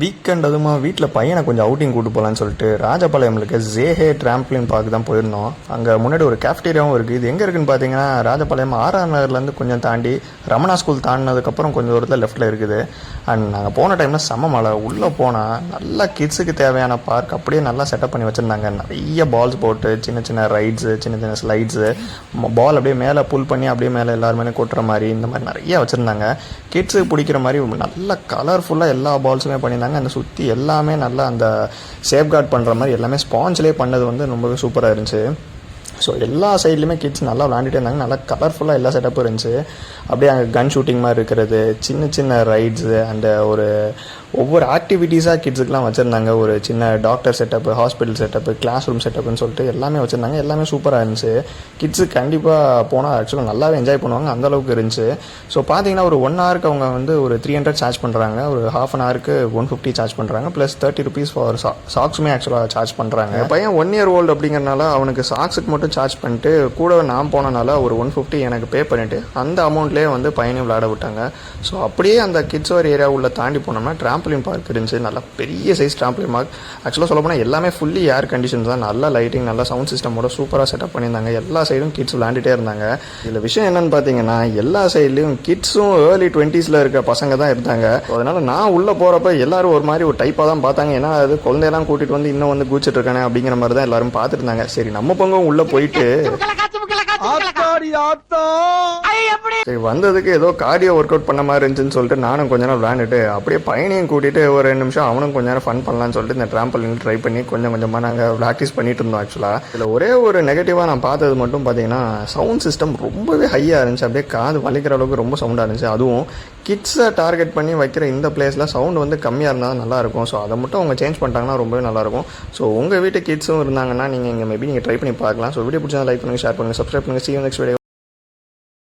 Weekend அதுமா வீட்டில் பையனை கொஞ்சம் அவுட்டிங் கூட்டு போகலான்னு சொல்லிட்டு ராஜபாளையம்லுக்கு ஜேஹே ட்ராம்ப்ளின் பார்க் தான் போயிருந்தோம். அங்கே முன்னாடி ஒரு கேஃப்டீரியாவும் இருக்குது இது எங்கே இருக்குன்னு பார்த்தீங்கன்னா ராஜபாளையம் ஆர்ஆர் நகர்லேருந்து கொஞ்சம் தாண்டி ரமணா ஸ்கூல் தாண்டினதுக்கப்புறம் கொஞ்சம் தூரத்தில் லெஃப்ட்டில் இருக்குது. அண்ட் நாங்கள் போன டைமில் செம்ம மழை. உள்ளே போனால் நல்லா கிட்ஸுக்கு தேவையான பார்க் அப்படியே நல்லா செட்டப் பண்ணி வச்சுருந்தாங்க. நிறைய பால்ஸ் போட்டு சின்ன சின்ன ரைட்ஸு சின்ன சின்ன ஸ்லைட்ஸு பால் அப்படியே மேலே புல் பண்ணி அப்படியே மேலே எல்லாருமே கொட்டுற மாதிரி இந்த மாதிரி நிறைய வச்சுருந்தாங்க. கிட்ஸுக்கு பிடிக்கிற மாதிரி நல்ல கலர்ஃபுல்லாக எல்லா பால்ஸுமே பண்ணியிருந்தாங்க. அந்த சுற்றி எல்லாமே நல்லா அந்த சேஃப்கார்ட் பண்ணுற மாதிரி எல்லாமே ஸ்பாஞ்சிலே பண்ணது வந்து ரொம்பவே சூப்பராக இருந்துச்சு. ஸோ எல்லா சைட்லையுமே கிட்ஸ் நல்லா விளாண்டுட்டே இருந்தாங்க. நல்லா கலர்ஃபுல்லாக எல்லா செட்டப்பும் இருந்துச்சு. அப்படியே அங்கே கன் ஷூட்டிங் மாதிரி இருக்கிறது சின்ன சின்ன ரைட்ஸு அந்த ஒரு ஒவ்வொரு ஆக்டிவிட்டீஸாக கிட்ஸுக்கெலாம் வச்சுருந்தாங்க. ஒரு சின்ன doctor setup hospital setup class room செட்டப்னு சொல்லிட்டு எல்லாமே வச்சுருந்தாங்க. எல்லாமே சூப்பராக இருந்துச்சு. கிட்ஸு கண்டிப்பாக போனால் ஆக்சுவலாக நல்லாவே என்ஜாய் பண்ணுவாங்க. அந்த அளவுக்கு இருந்துச்சு. ஸோ பார்த்தீங்கன்னா ஒரு ஒன் ஹவருக்கு அவங்க வந்து ஒரு த்ரீ ஹண்ட்ரட் சார்ஜ் பண்ணுறாங்க ஒரு ஹாஃப் அன் ஹவருக்கு ஒன் ஃபிஃப்டி சார்ஜ் பண்ணுறாங்க ப்ளஸ் தேர்ட்டி ருபீஸ் ஃபார் சாக்ஸுமே ஆக்சுவலாக சார்ஜ் பண்ணுறாங்க பையன் ஒன் இயர் ஓல்டு அப்படிங்கறனால அவனுக்கு சாக்ஸுக்கு மட்டும் சார்ஜ் பண்ணிட்டு கூட நான் போனனால ஒரு ஒன் ஃபிஃப்டி எனக்கு பே பண்ணிவிட்டு அந்த அமௌண்ட்லேயே வந்து பையனையும் விளையாட விட்டாங்க. ஸோ அப்படியே அந்த கிட்ஸ் ஒரு ஏரியா உள்ள தாண்டி போனோம்னா ட்ராம்பலின் பார்க் இருந்துச்சு. நல்லா பெரிய சைஸ் ட்ராம்பலின் பார்க் ஆக்சுவலாக சொல்ல போனால் எல்லாமே ஃபுல்லி ஏர் கண்டிஷன்ஸ் தான். நல்ல லைட்டிங் நல்ல சவுண்ட் சிஸ்டமோட சூப்பராக செட்டப் பண்ணியிருந்தாங்க. எல்லா சைடும் கிட்ஸ் விளாண்டுட்டே இருந்தாங்க. இதில் விஷயம் என்னன்னு பார்த்தீங்கன்னா எல்லா சைட்லையும் கிட்ஸும் ஏர்லி டுவெண்ட்டீஸில் இருக்க பசங்க தான் இருந்தாங்க. அதனால் நான் உள்ளே போகிறப்ப எல்லாரும் ஒரு மாதிரி ஒரு டைப்பாக தான் பார்த்தாங்க. ஏன்னா அது குழந்தையெல்லாம் கூட்டிகிட்டு வந்து இன்னும் வந்து கூச்சிட்டு இருக்கானே அப்படிங்கிற மாதிரி தான் எல்லாரும் பார்த்துருந்தாங்க. சரி நம்ம பங்கும் உள்ளே போயிட்டு சரி வந்ததுக்கு ஏதோ கார்டியோ ஒர்க் அவுட் பண்ண மாதிரி இருந்துச்சுன்னு சொல்லிட்டு நானும் கொஞ்ச நேரம் விளையாண்டுட்டு அப்படியே பையனையும் கூட்டிட்டு ஒரு ரெண்டு நிமிஷம் அவனும் கொஞ்ச நேரம் ஃபன் பண்ணலாம்னு சொல்லிட்டு இந்த ட்ராம்பலின் ட்ரை பண்ணி கொஞ்சம் கொஞ்சமாக நாங்கள் ப்ராக்டிஸ் பண்ணிட்டு இருந்தோம் ஆக்சுவலாக இதில் ஒரே ஒரு நெகட்டிவாக நான் பார்த்தது மட்டும் பார்த்தீங்கன்னா சவுண்ட் சிஸ்டம் ரொம்பவே ஹையாக இருந்துச்சு. அப்படியே காது வலிக்கிற அளவுக்கு ரொம்ப சவுண்டாக இருந்துச்சு. அதுவும் கிட்ஸை டார்கெட் பண்ணி வைக்கிற இந்த பிளேஸில் சவுண்ட் வந்து கம்மியாக இருந்தால் நல்லாயிருக்கும் ஸோ அதை மட்டும் அவங்க சேஞ்ச் பண்ணிட்டாங்கன்னா ரொம்பவே நல்லாயிருக்கும் ஸோ உங்கள் வீட்டு கிட்ஸும் இருந்தாங்கன்னா நீங்கள் இங்கே மேபி நீங்கள் ட்ரை பண்ணி பார்க்கலாம். ஸோ வீடியோ பிடிச்சா லைக் பண்ணுங்கள் ஷேர் பண்ணுங்கள் சப்ஸ்கிரைப் பண்ணுங்கள் சி நெக்ஸ்ட் வீடியோ